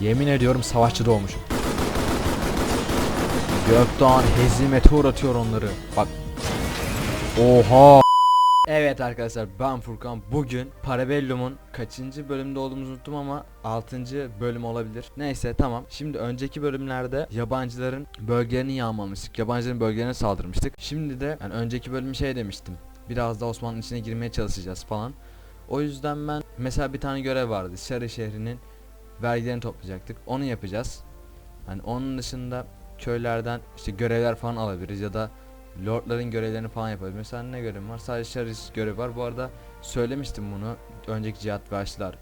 Yemin ediyorum savaşçı doğmuş. Gökdoğan hezimete uğratıyor onları. Bak. Oha. Evet arkadaşlar ben Furkan. Bugün Parabellum'un kaçıncı bölümde olduğumuzu unuttum ama 6. bölüm olabilir. Neyse tamam. Şimdi önceki bölümlerde yabancıların bölgelerini yağmalamıştık. Yabancıların bölgelerine saldırmıştık. Şimdi de yani önceki bölüm şey demiştim. Biraz da Osmanlı'nın içine girmeye çalışacağız falan. O yüzden ben mesela bir tane görev vardı. Şarı şehrinin vergilerini toplayacaktık. Onu yapacağız. Hani onun dışında köylerden işte görevler falan alabiliriz ya da lordların görevlerini falan yapabiliriz. Mesela ne görevim var? Sadece şarj görevi var. Bu arada söylemiştim bunu önceki Cihat ve Aşılar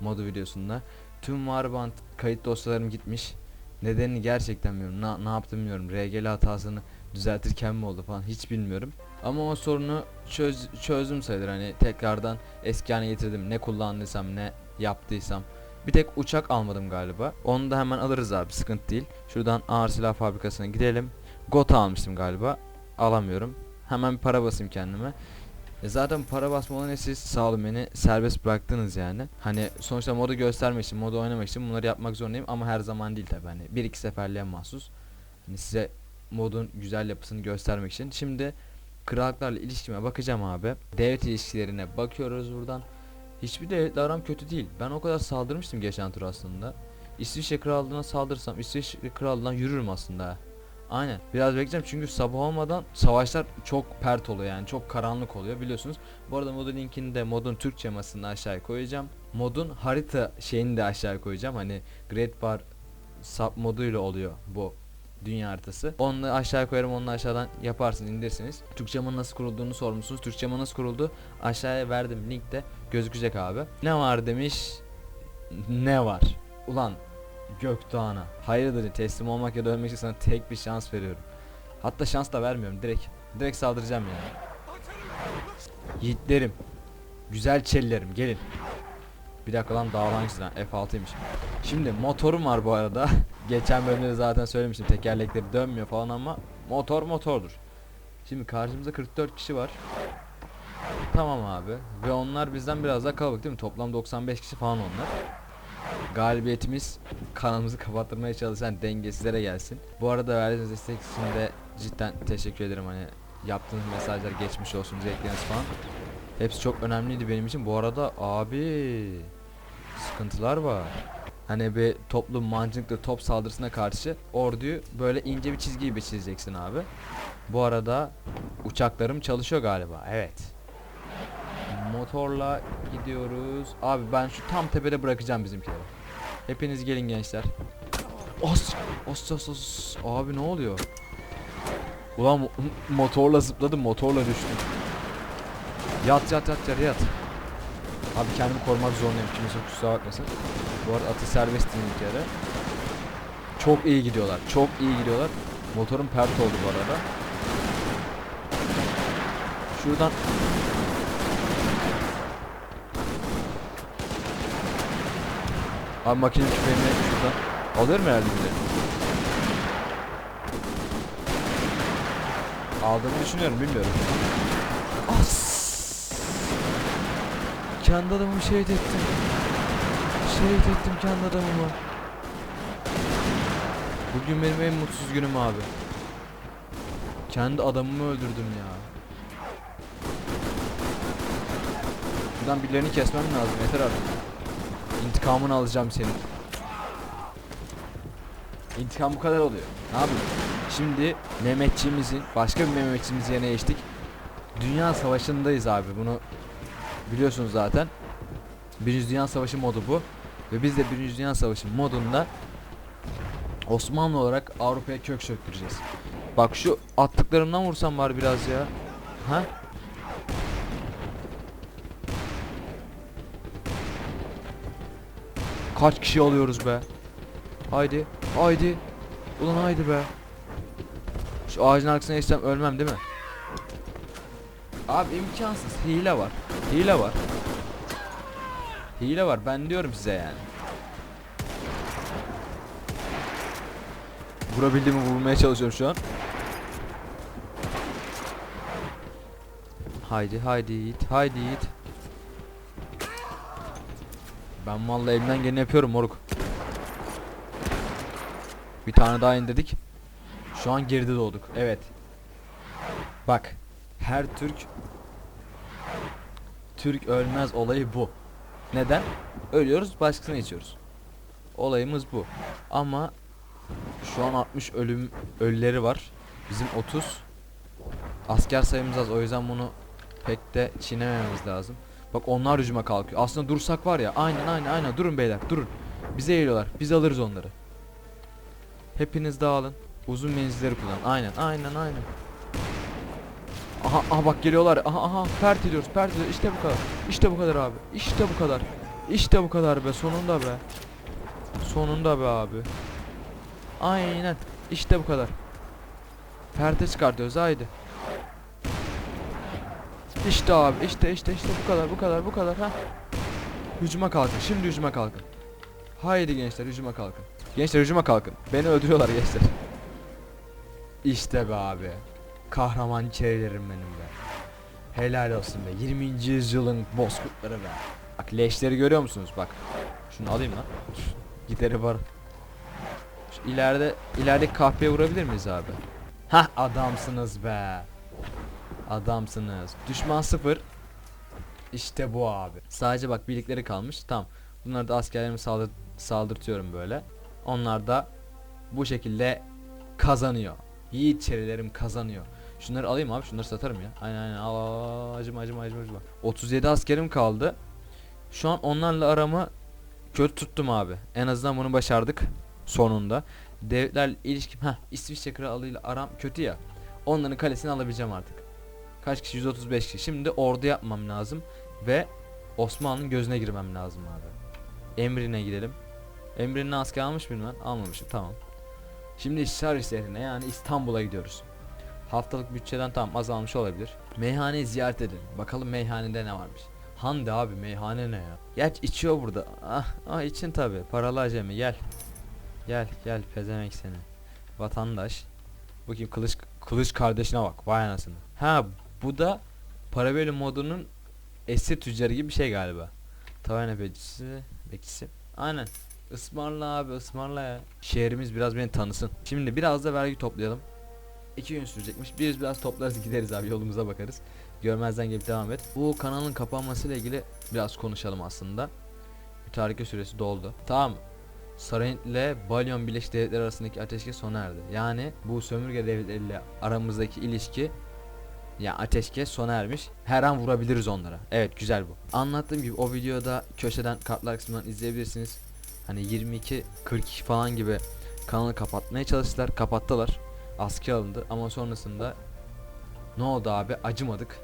modu videosunda. Tüm Warband kayıt dosyalarım gitmiş. Nedenini gerçekten bilmiyorum. Na, ne yaptım bilmiyorum. RGL hatasını düzeltirken mi oldu falan hiç bilmiyorum. Ama o sorunu çöz, çözdüm sayılır. Hani tekrardan eski haline getirdim. Ne kullandıysam ne yaptıysam. Bir tek uçak almadım galiba. Onu da hemen alırız abi sıkıntı değil. Şuradan ağır silah fabrikasına gidelim. Gota almıştım galiba. Alamıyorum. Hemen bir para basayım kendime. E zaten para basma olayını siz sağ olun beni serbest bıraktınız yani. Hani sonuçta modu göstermek için, modu oynamak için bunları yapmak zorundayım ama her zaman değil tabi hani bir iki seferliğe mahsus. Hani size modun güzel yapısını göstermek için. Şimdi krallıklarla ilişkime bakacağım abi. Devlet ilişkilerine bakıyoruz buradan. Hiçbir devletle aram kötü değil. Ben o kadar saldırmıştım geçen tur aslında. İsviçre krallığına saldırsam İsviçre krallığından yürürüm aslında. Aynen. Biraz bekleyeceğim çünkü sabah olmadan savaşlar çok pert oluyor yani çok karanlık oluyor biliyorsunuz. Bu arada modun linkini de modun Türkçe masını aşağıya koyacağım. Modun harita şeyini de aşağıya koyacağım. Hani Great Bar sub moduyla oluyor bu dünya haritası. Onu da aşağıya koyarım onu da aşağıdan yaparsınız indirsiniz. Türkçe ama nasıl kurulduğunu sormuşsunuz. Türkçe ama nasıl kuruldu? Aşağıya verdim linkte gözükecek abi. Ne var demiş? Ne var? Ulan Gökdoğan'a. Hayırdır teslim olmak ya da ölmek için sana tek bir şans veriyorum. Hatta şans da vermiyorum direkt. Direkt saldıracağım yani. Yiğitlerim. Güzel çellerim gelin. Bir dakika lan dağlangıç lan F6'ymış. Şimdi motorum var bu arada. Geçen bölümde de zaten söylemiştim tekerlekleri dönmüyor falan ama motor motordur. Şimdi karşımızda 44 kişi var. Tamam abi. Ve onlar bizden biraz daha kalabalık değil mi? Toplam 95 kişi falan onlar. Galibiyetimiz kanalımızı kapattırmaya çalışan dengesizlere gelsin. Bu arada verdiğiniz destek için de cidden teşekkür ederim hani yaptığınız mesajlar geçmiş olsun dilekleriniz falan. Hepsi çok önemliydi benim için. Bu arada abi sıkıntılar var. Hani bir toplum mancınıklı top saldırısına karşı orduyu böyle ince bir çizgi gibi çizeceksin abi. Bu arada uçaklarım çalışıyor galiba. Evet. Motorla gidiyoruz. Abi ben şu tam tepede bırakacağım bizimkileri. Hepiniz gelin gençler. Os, os, os, os. Abi ne oluyor? Ulan mo- motorla zıpladım, motorla düştüm. Yat yat yat yere yat. Abi kendimi korumak zorundayım. Kimse kusura bakmasın. Bu arada atı serbest dinledik yere. Çok iyi gidiyorlar. Çok iyi gidiyorlar. Motorum pert oldu bu arada. Şuradan Abi makine tüfeğini şuradan alıyorum herhalde bir de. Aldığımı düşünüyorum bilmiyorum. As. Kendi adamımı şehit ettim. Şehit ettim kendi adamımı. Bugün benim en mutsuz günüm abi. Kendi adamımı öldürdüm ya. Buradan birilerini kesmem lazım yeter artık. İntikamını alacağım senin. İntikam bu kadar oluyor. Ne yapayım? Şimdi Mehmetçiğimizin başka bir Mehmetçiğimiz yerine geçtik. Dünya Savaşı'ndayız abi. Bunu biliyorsunuz zaten. Birinci Dünya Savaşı modu bu. Ve biz de Birinci Dünya Savaşı modunda Osmanlı olarak Avrupa'ya kök söktüreceğiz. Bak şu attıklarımdan vursam var biraz ya. Ha? Kaç kişi alıyoruz be? Haydi. Haydi. Ulan haydi be. Şu ağacın arkasına geçsem ölmem değil mi? Abi imkansız. Hile var. Hile var. Hile var. Ben diyorum size yani. Vurabildiğimi vurmaya çalışıyorum şu an. Haydi haydi Yiğit. Haydi Yiğit. Ben vallahi elimden geleni yapıyorum moruk. Bir tane daha indirdik. Şu an geride doğduk. Evet. Bak. Her Türk Türk ölmez olayı bu. Neden? Ölüyoruz, başkasına içiyoruz. Olayımız bu. Ama şu an 60 ölüm ölüleri var. Bizim 30. Asker sayımız az. O yüzden bunu pek de çiğnemememiz lazım. Bak onlar hücuma kalkıyor. Aslında dursak var ya. Aynen aynen aynen. Durun beyler durun. Bize eğiliyorlar. Biz alırız onları. Hepiniz dağılın. Uzun menzilleri kullanın. Aynen aynen aynen. Aha, aha bak geliyorlar. Aha aha pert ediyoruz pert ediyoruz. İşte bu kadar. İşte bu kadar abi. İşte bu kadar. İşte bu kadar be. Sonunda be. Sonunda be abi. Aynen. İşte bu kadar. Perte çıkartıyoruz haydi. İşte abi işte işte işte bu kadar bu kadar bu kadar ha. Hücuma kalkın. Şimdi hücuma kalkın. Haydi gençler hücuma kalkın. Gençler hücuma kalkın. Beni öldürüyorlar gençler. İşte be abi. Kahraman çeylerim benim be. Helal olsun be. 20. yüzyılın bozkurtları be. Bak leşleri görüyor musunuz? Bak. Şunu alayım lan. Gideri var. Şu ileride ilerideki kahveye vurabilir miyiz abi? Hah adamsınız be. Adamsınız. Düşman sıfır. İşte bu abi. Sadece bak birlikleri kalmış. Tamam. Bunları da askerlerime saldır saldırtıyorum böyle. Onlar da bu şekilde kazanıyor. Yiğit çerilerim kazanıyor. Şunları alayım abi. Şunları satarım ya. Aynen aynen. Aa, acıma acıma acıma acıma. 37 askerim kaldı. Şu an onlarla aramı kötü tuttum abi. En azından bunu başardık. Sonunda. Devletler ilişkim. ha İsviçre kralıyla aram kötü ya. Onların kalesini alabileceğim artık. Kaç kişi? 135 kişi. Şimdi ordu yapmam lazım. Ve Osmanlı'nın gözüne girmem lazım abi. Emrine gidelim. Emrine asker almış mıyım ben? Almamışım tamam. Şimdi Şarj şehrine yani İstanbul'a gidiyoruz. Haftalık bütçeden tam azalmış olabilir. Meyhaneyi ziyaret edin. Bakalım meyhanede ne varmış. Hande abi meyhane ne ya? Geç içiyor burada. Ah, ah için tabi. Paralı acemi gel. Gel gel pezemek seni. Vatandaş. Bu kim kılıç kılıç kardeşine bak. Vay anasını. Ha bu da Parabellum modunun esir tüccarı gibi bir şey galiba. Taverna bekçisi, bekçisi. Aynen. Ismarla abi ısmarla ya. Şehrimiz biraz beni tanısın. Şimdi biraz da vergi toplayalım. İki gün sürecekmiş. Biz biraz toplarız gideriz abi yolumuza bakarız. Görmezden gelip devam et. Bu kanalın kapanmasıyla ilgili biraz konuşalım aslında. Mütareke süresi doldu. Tamam. Sarayın ile Balyon Birleşik Devletleri arasındaki ateşkes sona erdi. Yani bu sömürge devletleriyle aramızdaki ilişki ya ateşkes sona ermiş. Her an vurabiliriz onlara. Evet güzel bu. Anlattığım gibi o videoda köşeden kartlar kısmından izleyebilirsiniz. Hani 22 42 falan gibi kanalı kapatmaya çalıştılar. Kapattılar. Askıya alındı ama sonrasında ne oldu abi? Acımadık.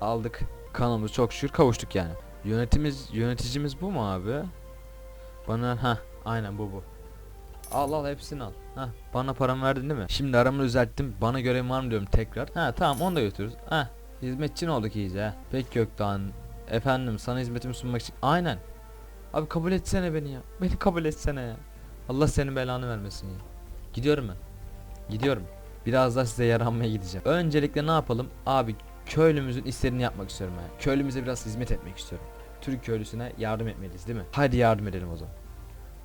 Aldık. Kanalımız çok şükür kavuştuk yani. Yönetimiz yöneticimiz bu mu abi? Bana ha aynen bu bu. Al al hepsini al. Ha bana param verdin değil mi? Şimdi aramı düzelttim. Bana görev var mı diyorum tekrar. Ha tamam onu da götürürüz. Ha hizmetçin olduk iyice ha. Pek Gökdoğan. Efendim sana hizmetimi sunmak için. Aynen. Abi kabul etsene beni ya. Beni kabul etsene ya. Allah senin belanı vermesin ya. Gidiyorum ben. Gidiyorum. Biraz daha size yaranmaya gideceğim. Öncelikle ne yapalım? Abi köylümüzün isterini yapmak istiyorum ya. Köylümüze biraz hizmet etmek istiyorum. Türk köylüsüne yardım etmeliyiz değil mi? Hadi yardım edelim o zaman.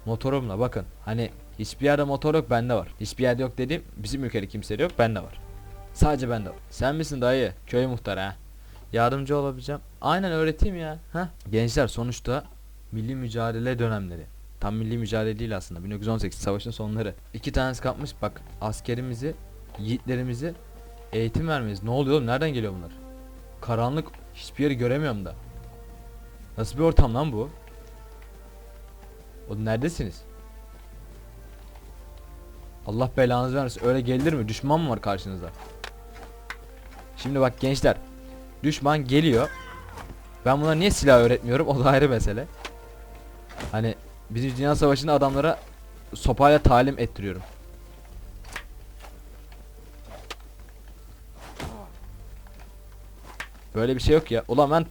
Motorumla bakın. Hani hiçbir yerde motor yok bende var. Hiçbir yerde yok dediğim bizim ülkede kimse yok bende var. Sadece bende var. Sen misin dayı? Köy muhtarı ha. Yardımcı olabileceğim. Aynen öğreteyim ya. Ha? Gençler sonuçta milli mücadele dönemleri. Tam milli mücadele değil aslında. 1918 savaşın sonları. İki tanesi kapmış bak askerimizi, yiğitlerimizi eğitim vermeyiz. Ne oluyor oğlum? Nereden geliyor bunlar? Karanlık hiçbir yeri göremiyorum da. Nasıl bir ortam lan bu? Oğlum neredesiniz? Allah belanızı versin. Öyle gelir mi? Düşman mı var karşınızda? Şimdi bak gençler. Düşman geliyor. Ben buna niye silah öğretmiyorum? O da ayrı mesele. Hani Birinci Dünya Savaşı'nda adamlara sopayla talim ettiriyorum. Böyle bir şey yok ya. Ulan ben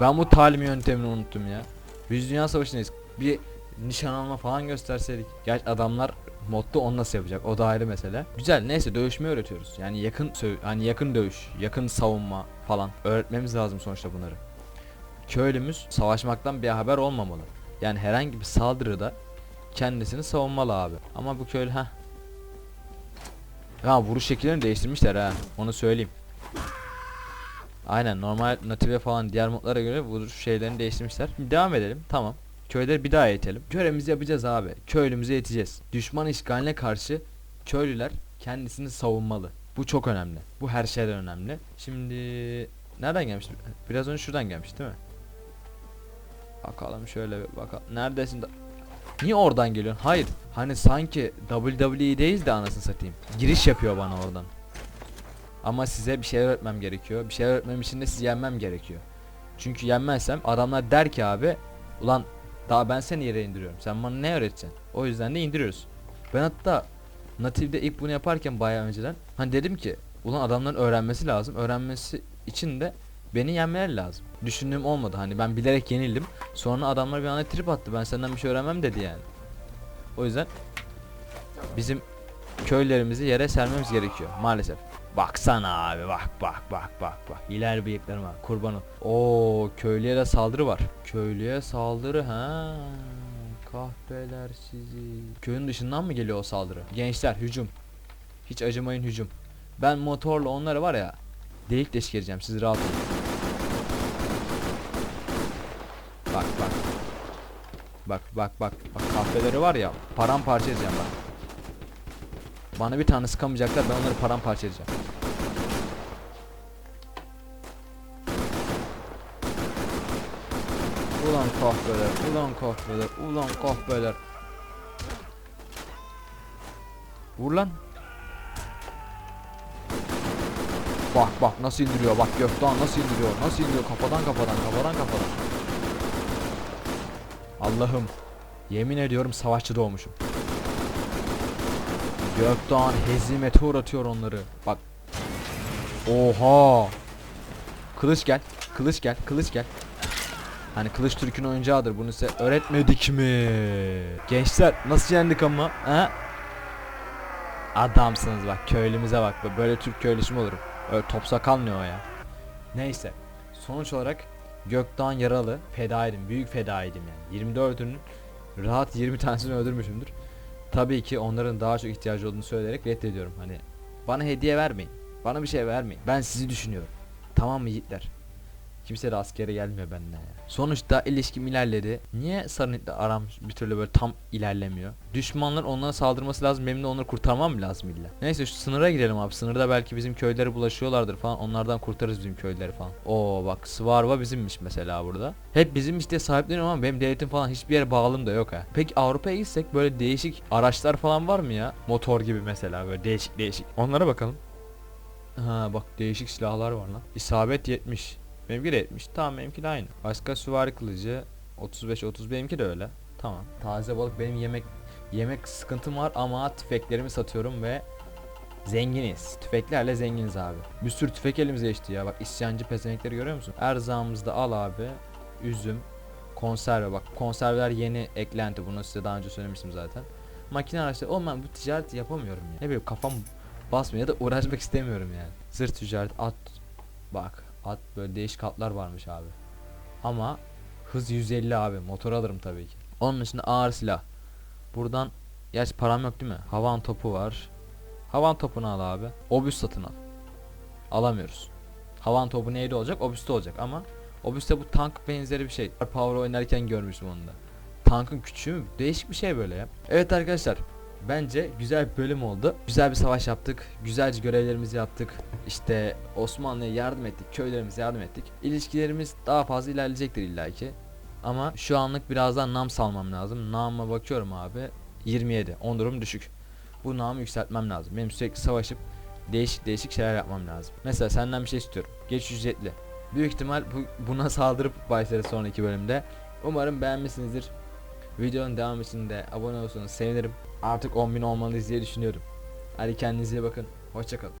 ben bu talim yöntemini unuttum ya. Birinci Dünya Savaşı'ndayız. Bir nişan alma falan gösterseydik. Gerçi adamlar modda onu nasıl yapacak? O da ayrı mesele. Güzel. Neyse dövüşme öğretiyoruz. Yani yakın hani yakın dövüş, yakın savunma falan öğretmemiz lazım sonuçta bunları. Köylümüz savaşmaktan bir haber olmamalı. Yani herhangi bir saldırıda kendisini savunmalı abi. Ama bu köylü ha. Ya vuruş şekillerini değiştirmişler ha. Onu söyleyeyim. Aynen normal native falan diğer modlara göre vuruş şeylerini değiştirmişler. Şimdi devam edelim. Tamam. Köyleri bir daha eğitelim. Görevimizi yapacağız abi. Köylümüzü eğiteceğiz. Düşman işgaline karşı köylüler kendisini savunmalı. Bu çok önemli. Bu her şeyden önemli. Şimdi nereden gelmişti? Biraz önce şuradan gelmiş değil mi? Bakalım şöyle bir bakalım. Neredesin? Niye oradan geliyorsun? Hayır. Hani sanki WWE'deyiz de anasını satayım. Giriş yapıyor bana oradan. Ama size bir şey öğretmem gerekiyor. Bir şey öğretmem için de sizi yenmem gerekiyor. Çünkü yenmezsem adamlar der ki abi ulan daha ben seni yere indiriyorum. Sen bana ne öğreteceksin? O yüzden de indiriyoruz. Ben hatta Native'de ilk bunu yaparken bayağı önceden hani dedim ki ulan adamların öğrenmesi lazım. Öğrenmesi için de beni yenmeleri lazım. Düşündüğüm olmadı hani ben bilerek yenildim. Sonra adamlar bir anda trip attı. Ben senden bir şey öğrenmem dedi yani. O yüzden bizim köylerimizi yere sermemiz gerekiyor maalesef. Baksana abi bak bak bak bak bak. İler bıyıklarıma kurban ol. Oo köylüye de saldırı var. Köylüye saldırı ha. Kahpeler sizi. Köyün dışından mı geliyor o saldırı? Gençler hücum. Hiç acımayın hücum. Ben motorla onları var ya delik deşik edeceğim siz rahat olun. Bak bak. Bak bak bak. Bak kahveleri var ya paramparça edeceğim bak. Bana bir tane sıkamayacaklar ben onları paramparça edeceğim. Ulan kahveler, ulan kahveler, ulan kahveler. Vur lan. Bak bak nasıl indiriyor bak Gökdoğan nasıl indiriyor nasıl indiriyor kafadan kafadan kafadan kafadan. Allah'ım yemin ediyorum savaşçı doğmuşum. Gökdoğan hezimete uğratıyor onları. Bak. Oha. Kılıç gel. Kılıç gel. Kılıç gel. Hani Kılıç Türk'ün oyuncağıdır. Bunu size öğretmedik mi? Gençler nasıl yendik ama? Ha? Adamsınız bak. Köylümüze bak. Böyle Türk köylüsü mü olurum? Öyle top sakal ne o ya? Neyse. Sonuç olarak Gökdoğan yaralı. Fedaydım. Büyük fedaydım yani. 24'ünün rahat 20 tanesini öldürmüşümdür. Tabii ki onların daha çok ihtiyacı olduğunu söyleyerek reddediyorum. Hani bana hediye vermeyin. Bana bir şey vermeyin. Ben sizi düşünüyorum. Tamam mı yiğitler? Kimse de askere gelmiyor benden ya. Sonuçta ilişkim ilerledi. Niye Sarınit'le aram bir türlü böyle tam ilerlemiyor? Düşmanlar onlara saldırması lazım. Benim de onları kurtarmam lazım illa? Neyse şu sınıra gidelim abi. Sınırda belki bizim köylere bulaşıyorlardır falan. Onlardan kurtarırız bizim köyleri falan. Oo bak Svarva bizimmiş mesela burada. Hep bizim işte sahipleniyorum ama benim devletim falan hiçbir yere bağlım da yok ha. Peki Avrupa'ya gitsek böyle değişik araçlar falan var mı ya? Motor gibi mesela böyle değişik değişik. Onlara bakalım. Ha bak değişik silahlar var lan. İsabet 70. Benimki de 70. Tamam benimki de aynı. Başka süvari kılıcı 35 30 benimki de öyle. Tamam. Taze balık benim yemek yemek sıkıntım var ama tüfeklerimi satıyorum ve zenginiz. Tüfeklerle zenginiz abi. Bir sürü tüfek elimize geçti ya. Bak isyancı pezenekleri görüyor musun? Erzağımızı da al abi. Üzüm, konserve bak. Konserveler yeni eklenti. Bunu size daha önce söylemiştim zaten. Makine araçları. Oğlum ben bu ticareti yapamıyorum ya. Ne bileyim kafam basmıyor ya da uğraşmak istemiyorum yani. Zırh ticaret at bak at böyle değişik atlar varmış abi. Ama hız 150 abi motor alırım tabii ki. Onun dışında ağır silah. Buradan gerçi param yok değil mi? Havan topu var. Havan topunu al abi. Obüs satın al. Alamıyoruz. Havan topu neydi olacak? Obüste olacak ama Obüste bu tank benzeri bir şey. Power oynarken görmüştüm onu da. Tankın küçüğü mü? Değişik bir şey böyle ya. Evet arkadaşlar. Bence güzel bir bölüm oldu. Güzel bir savaş yaptık. Güzelce görevlerimizi yaptık. İşte Osmanlı'ya yardım ettik. Köylerimize yardım ettik. İlişkilerimiz daha fazla ilerleyecektir illaki. Ama şu anlık birazdan nam salmam lazım. Nam'a bakıyorum abi. 27. 10 durum düşük. Bu namı yükseltmem lazım. Benim sürekli savaşıp değişik değişik şeyler yapmam lazım. Mesela senden bir şey istiyorum. Geç ücretli. Büyük ihtimal bu, buna saldırıp başlarız sonraki bölümde. Umarım beğenmişsinizdir. Videonun devamı için de abone olursanız sevinirim. Artık 10.000 olmalıyız diye düşünüyorum. Hadi kendinize iyi bakın. Hoşçakalın.